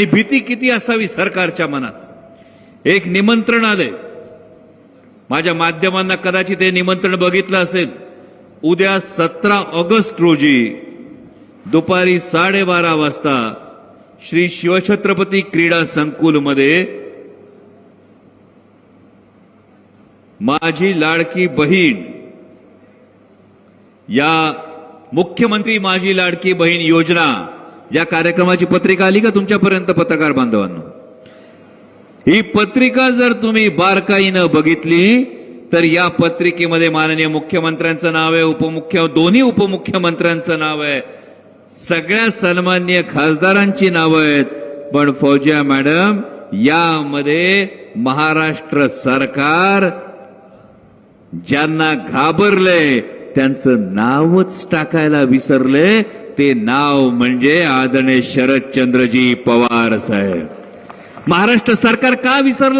आणि भीती किती असावी सरकारच्या मनात? एक निमंत्रण आलंय. माझ्या माध्यमांना कदाचित हे निमंत्रण बघितलं असेल. उद्या सतरा ऑगस्ट रोजी दुपारी साडेबारा वाजता श्री शिवछत्रपती क्रीडा संकुलमध्ये माझी लाडकी बहीण या मुख्यमंत्री माझी लाडकी बहीण योजना या कार्यक्रमाची पत्रिका आली का तुमच्यापर्यंत पत्रकार बांधवांना? ही पत्रिका जर तुम्ही बारकाईनं बघितली तर या पत्रिकेमध्ये माननीय मुख्यमंत्र्यांचं नाव आहे उपमुख्य दोन्ही उपमुख्यमंत्र्यांचं नाव आहे. सगळ्या सन्मान्य खासदारांची नावं आहेत. पण फौजिया मॅडम यामध्ये महाराष्ट्र सरकार ज्यांना घाबरले त्यांचं नावच टाकायला विसरले. ते नाव म्हणजे आदरणीय शरदचंद्रजी पवार साहेब. महाराष्ट्र सरकार का विसरला?